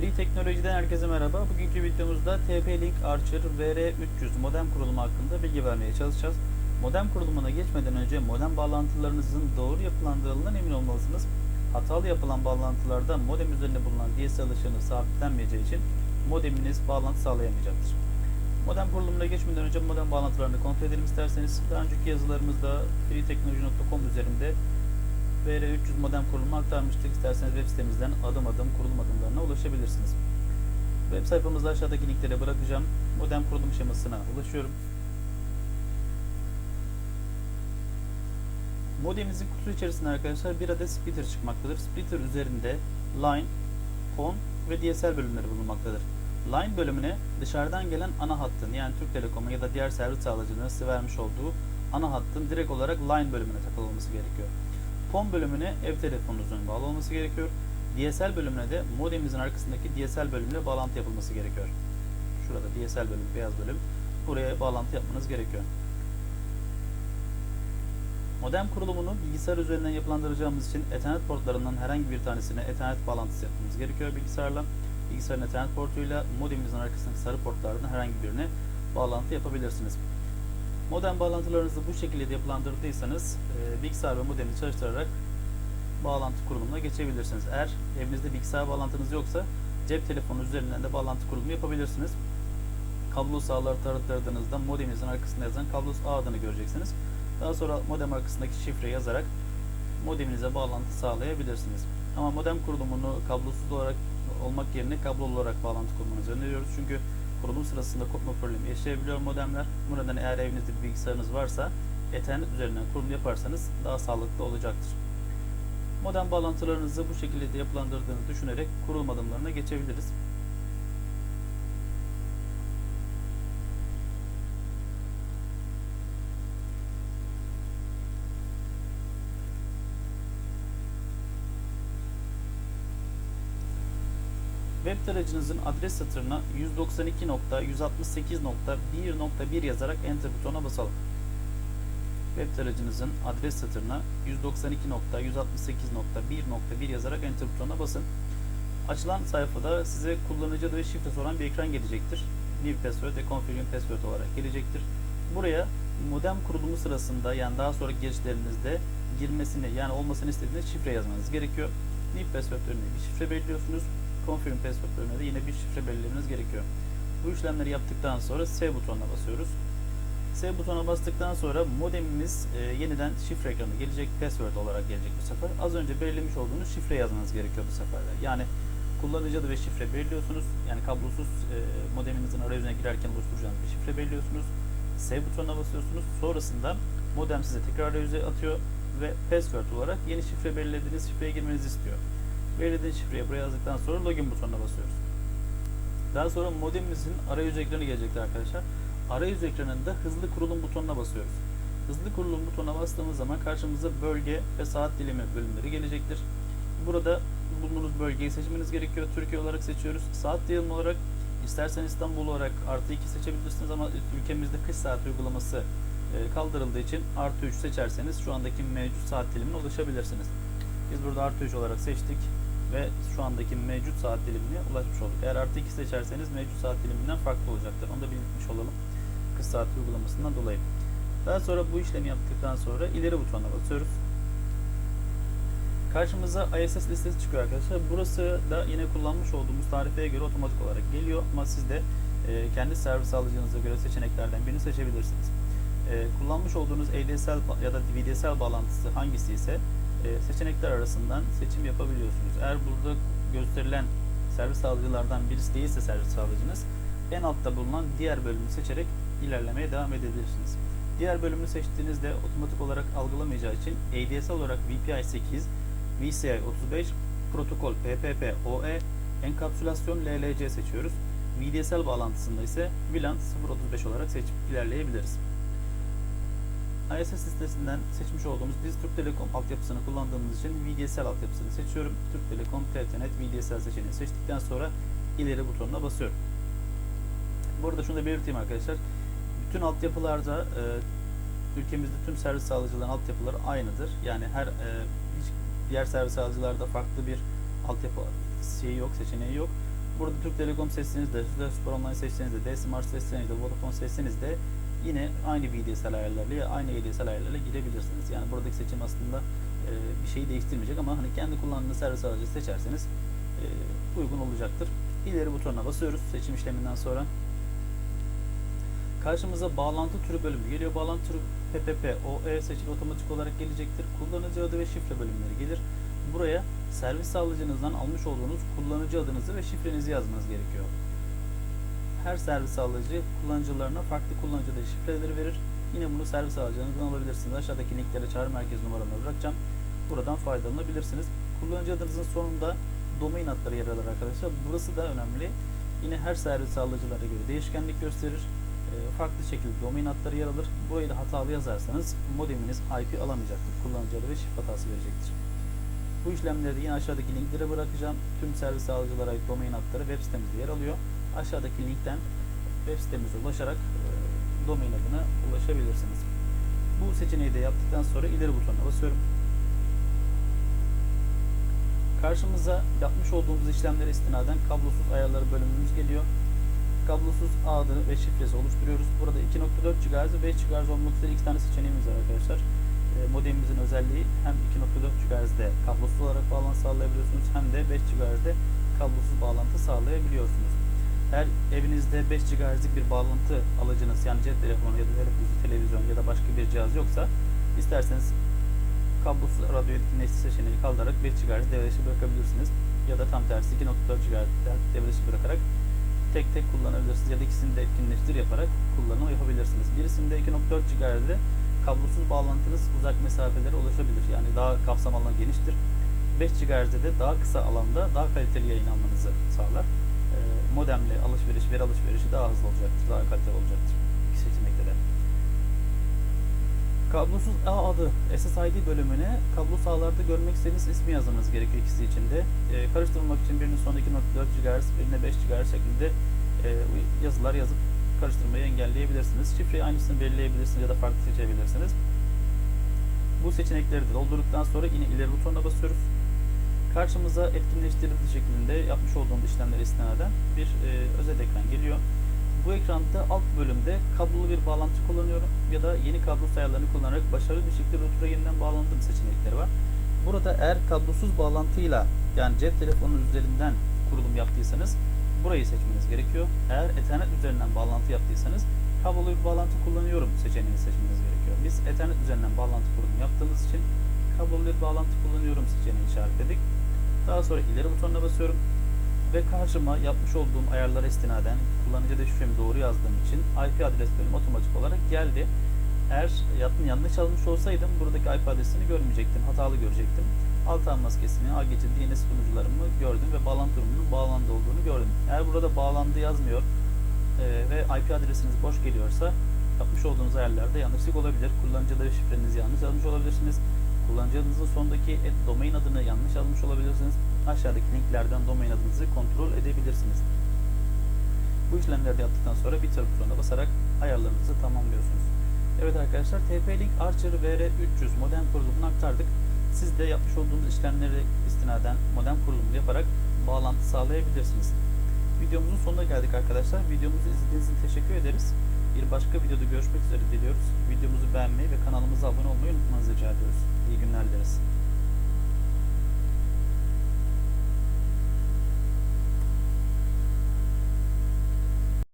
Free Teknoloji'den herkese merhaba. Bugünkü videomuzda TP-Link Archer VR300 modem kurulumu hakkında bilgi vermeye çalışacağız. Modem kurulumuna geçmeden önce modem bağlantılarınızın doğru yapılandığından emin olmalısınız. Hatalı yapılan bağlantılarda modem üzerinde bulunan DSL ışığını sabitlenmeyeceği için modeminiz bağlantı sağlayamayacaktır. Modem kurulumuna geçmeden önce modem bağlantılarını kontrol edelim isterseniz. Daha önceki yazılarımızda freeteknoloji.com üzerinde VR300 modem kurulumu aktarmıştık. İsterseniz web sitemizden adım adım kurulum adımlarına ulaşabilirsiniz. Web sayfamızda aşağıdaki linklere bırakacağım. Modem kurulum şemasına ulaşıyorum. Modeminizin kutusu içerisinde arkadaşlar bir adet splitter çıkmaktadır. Splitter üzerinde line, phone ve DSL bölümleri bulunmaktadır. Line bölümüne dışarıdan gelen ana hattın yani Türk Telekom'un ya da diğer servis sağlayıcının size vermiş olduğu ana hattın direkt olarak line bölümüne takılı olması gerekiyor. PON bölümüne ev telefonunuzun bağlı olması gerekiyor. DSL bölümüne de modemimizin arkasındaki DSL bölümüyle bağlantı yapılması gerekiyor. Şurada DSL bölüm, beyaz bölüm. Buraya bağlantı yapmanız gerekiyor. Modem kurulumunu bilgisayar üzerinden yapılandıracağımız için Ethernet portlarından herhangi bir tanesine Ethernet bağlantısı yapmamız gerekiyor bilgisayarla. Bilgisayarın Ethernet portuyla modemimizin arkasındaki sarı portlardan herhangi birine bağlantı yapabilirsiniz. Modem bağlantılarınızı bu şekilde yapılandırdıysanız e, bilgisayar ve modemi çalıştırarak bağlantı kurulumuna geçebilirsiniz. Eğer evinizde bilgisayar bağlantınız yoksa cep telefonu üzerinden de bağlantı kurulumu yapabilirsiniz. Kablo ağları tarattırdığınızda modeminizin arkasında yazan kablo ağ adını göreceksiniz. Daha sonra modem arkasındaki şifre yazarak modeminize bağlantı sağlayabilirsiniz. Ama modem kurulumunu kablosuz olarak olmak yerine kablolu olarak bağlantı kurmanızı öneriyoruz. Çünkü kurulum sırasında kopma problemi yaşayabiliyor modemler. Bu nedenle eğer evinizde bir bilgisayarınız varsa Ethernet üzerinden kurulum yaparsanız daha sağlıklı olacaktır. Modem bağlantılarınızı bu şekilde de yapılandırdığını düşünerek kurulum adımlarına geçebiliriz. Web tarayıcınızın adres satırına 192.168.1.1 yazarak Enter butonuna basalım. Web tarayıcınızın adres satırına 192.168.1.1 yazarak Enter butonuna basın. Açılan sayfada size kullanıcı adı ve şifre soran bir ekran gelecektir. New password ve configure password olarak gelecektir. Buraya modem kurulumu sırasında yani daha sonraki girişlerinizde girmesini yani olmasını istediğiniz şifre yazmanız gerekiyor. New password önüne bir şifre belirliyorsunuz. Confirm password bölümüne de yine bir şifre belirlemeniz gerekiyor. Bu işlemleri yaptıktan sonra S butonuna basıyoruz. S butonuna bastıktan sonra modemimiz e, yeniden şifre ekranı gelecek. Password olarak gelecek bu sefer. Az önce belirlemiş olduğunuz şifre yazmanız gerekiyor bu sefer. Yani kullanıcı adı ve şifre belirliyorsunuz. Yani kablosuz e, modeminizin arayüzüne girerken oluşturacağınız bir şifre belirliyorsunuz. S butonuna basıyorsunuz. Sonrasında modem size tekrar arayüze atıyor ve password olarak yeni şifre belirlediğiniz şifreye girmenizi istiyor. Belirlediğiniz şifreyi buraya yazdıktan sonra login butonuna basıyoruz. Daha sonra modemimizin arayüz ekranı gelecektir arkadaşlar. Arayüz ekranında hızlı kurulum butonuna basıyoruz. Hızlı kurulum butonuna bastığımız zaman karşımıza bölge ve saat dilimi bölümleri gelecektir. Burada bulunduğunuz bölgeyi seçmeniz gerekiyor. Türkiye olarak seçiyoruz. Saat dilimi olarak isterseniz İstanbul olarak artı 2 seçebilirsiniz ama ülkemizde kış saat uygulaması e, kaldırıldığı için artı 3 seçerseniz şu andaki mevcut saat dilimine ulaşabilirsiniz. Biz burada artı 3 olarak seçtik ve şu andaki mevcut saat dilimine ulaşmış olduk. Eğer artı 2 seçerseniz mevcut saat diliminden farklı olacaktır. Onu da belirtmiş olalım. Kış saat uygulamasından dolayı. Daha sonra bu işlemi yaptıktan sonra ileri butonuna basıyoruz. Karşımıza ISS listesi çıkıyor arkadaşlar. Burası da yine kullanmış olduğumuz tarifeye göre otomatik olarak geliyor ama siz de e, kendi servis alıcınıza göre seçeneklerden birini seçebilirsiniz. E, kullanmış olduğunuz ADSL ya da VDSL bağlantısı hangisi ise e, seçenekler arasından seçim yapabiliyorsunuz. Eğer burada gösterilen servis sağlayıcılardan birisi değilse servis sağlayıcınız en altta bulunan diğer bölümü seçerek ilerlemeye devam edebilirsiniz. Diğer bölümü seçtiğinizde otomatik olarak algılamayacağı için ADSL olarak VPI 8, VCI 35, protokol PPP OE, enkapsülasyon LLC seçiyoruz. VDSL bağlantısında ise VLAN 035 olarak seçip ilerleyebiliriz. ISS listesinden seçmiş olduğumuz biz Türk Telekom altyapısını kullandığımız için VDSL altyapısını seçiyorum. Türk Telekom TTNet VDSL seçeneğini seçtikten sonra ileri butonuna basıyorum. Bu arada şunu da belirteyim arkadaşlar. Bütün altyapılarda e, ülkemizde tüm servis sağlayıcıların altyapıları aynıdır. Yani her e, hiç diğer servis sağlayıcılarda farklı bir altyapı şeyi yok, seçeneği yok. Burada Türk Telekom seçtiğinizde, Süper Online seçtiğinizde, D-Smart seçtiğinizde, Vodafone seçtiğinizde yine aynı VDSL ayarlarıyla ya aynı ADSL ayarlarıyla girebilirsiniz. Yani buradaki seçim aslında e, bir şeyi değiştirmeyecek ama hani kendi kullandığınız servis aracı seçerseniz e, uygun olacaktır. İleri butonuna basıyoruz seçim işleminden sonra. Karşımıza bağlantı türü bölümü geliyor. Bağlantı türü PPP, OE seçili otomatik olarak gelecektir. Kullanıcı adı ve şifre bölümleri gelir. Buraya servis sağlayıcınızdan almış olduğunuz kullanıcı adınızı ve şifrenizi yazmanız gerekiyor. Her servis sağlayıcı kullanıcılarına farklı kullanıcı şifreleri verir. Yine bunu servis sağlayıcınızdan alabilirsiniz. Aşağıdaki linklere çağrı merkezi numaramı bırakacağım. Buradan faydalanabilirsiniz. Kullanıcı adınızın sonunda domain adları yer alır arkadaşlar. Burası da önemli. Yine her servis sağlayıcılara göre değişkenlik gösterir. E, farklı şekilde domain adları yer alır. Burayı da hatalı yazarsanız modeminiz IP alamayacaktır. Kullanıcı adı ve şifre hatası verecektir. Bu işlemleri yine aşağıdaki linklere bırakacağım. Tüm servis sağlayıcılara ait domain adları web sitemizde yer alıyor. Aşağıdaki linkten web sitemize ulaşarak e, domain adına ulaşabilirsiniz. Bu seçeneği de yaptıktan sonra ileri butonuna basıyorum. Karşımıza yapmış olduğumuz işlemlere istinaden kablosuz ayarları bölümümüz geliyor. Kablosuz adı ve şifresi oluşturuyoruz. Burada 2.4 GHz ve 5 GHz olmak üzere iki tane seçeneğimiz var arkadaşlar. E, modemimizin özelliği hem 2.4 GHz'de kablosuz olarak bağlantı sağlayabiliyorsunuz hem de 5 GHz'de kablosuz bağlantı sağlayabiliyorsunuz. Eğer evinizde 5 GHz'lik bir bağlantı alıcınız yani cep telefonu ya da televizyon, ya da başka bir cihaz yoksa isterseniz kablosuz radyo etkinleşti seçeneğini kaldırarak 5 GHz devre bırakabilirsiniz. Ya da tam tersi 2.4 GHz devre bırakarak tek tek kullanabilirsiniz ya da ikisini de etkinleştir yaparak kullanım yapabilirsiniz. Birisinde 2.4 GHz'de kablosuz bağlantınız uzak mesafelere ulaşabilir. Yani daha kapsam alanı geniştir. 5 GHz'de de daha kısa alanda daha kaliteli yayın almanızı sağlar. Modemle alışveriş, veri alışverişi daha hızlı olacaktır, daha kaliteli olacaktır. İki seçenekte de. Kablosuz ağ adı SSID bölümüne kablosuz ağlarda görmek istediğiniz ismi yazmanız gerekiyor ikisi için de. Ee, karıştırmak için birinin sonunda 2.4 GHz, birine 5 GHz şeklinde e, yazılar yazıp karıştırmayı engelleyebilirsiniz. Şifreyi aynısını belirleyebilirsiniz ya da farklı seçebilirsiniz. Bu seçenekleri de doldurduktan sonra yine ileri butonuna basıyoruz. Karşımıza etkinleştirildi şeklinde yapmış olduğumuz işlemlere istinaden bir e, özet ekran geliyor. Bu ekranda alt bölümde kablolu bir bağlantı kullanıyorum ya da yeni kablo ayarlarını kullanarak başarılı bir şekilde router'a yeniden bağlandığım seçenekleri var. Burada eğer kablosuz bağlantıyla yani cep telefonunun üzerinden kurulum yaptıysanız burayı seçmeniz gerekiyor. Eğer Ethernet üzerinden bağlantı yaptıysanız kablolu bir bağlantı kullanıyorum seçeneğini seçmeniz gerekiyor. Biz Ethernet üzerinden bağlantı kurulumu yaptığımız için kablolu bağlantı kullanıyorum seçeneğini işaretledik. Daha sonra ileri butonuna basıyorum ve karşıma yapmış olduğum ayarlara istinaden kullanıcı da şifremi doğru yazdığım için IP adres bölümü otomatik olarak geldi. Eğer yaptım yanlış yazmış olsaydım buradaki IP adresini görmeyecektim, hatalı görecektim. Alt ağ maskesini, geçidi, DNS sunucularımı gördüm ve bağlantı durumunun bağlandı olduğunu gördüm. Eğer burada bağlandı yazmıyor e, ve IP adresiniz boş geliyorsa yapmış olduğunuz ayarlarda yanlışlık olabilir. Kullanıcı adı şifrenizi yanlış yazmış olabilirsiniz. Kullanıcı sondaki et, domain adını yanlış yazmış olabilirsiniz. Aşağıdaki linklerden domain adınızı kontrol edebilirsiniz. Bu işlemleri yaptıktan sonra bitir butonuna basarak ayarlarınızı tamamlıyorsunuz. Evet arkadaşlar TP-Link Archer VR300 modem kurulumunu aktardık. Siz de yapmış olduğunuz işlemleri istinaden modem kurulumunu yaparak bağlantı sağlayabilirsiniz. Videomuzun sonuna geldik arkadaşlar. Videomuzu izlediğiniz için teşekkür ederiz. Bir başka videoda görüşmek üzere diliyoruz. Videomuzu beğenmeyi ve kanalımıza abone olmayı unutmanızı rica ediyoruz. İyi günler dileriz.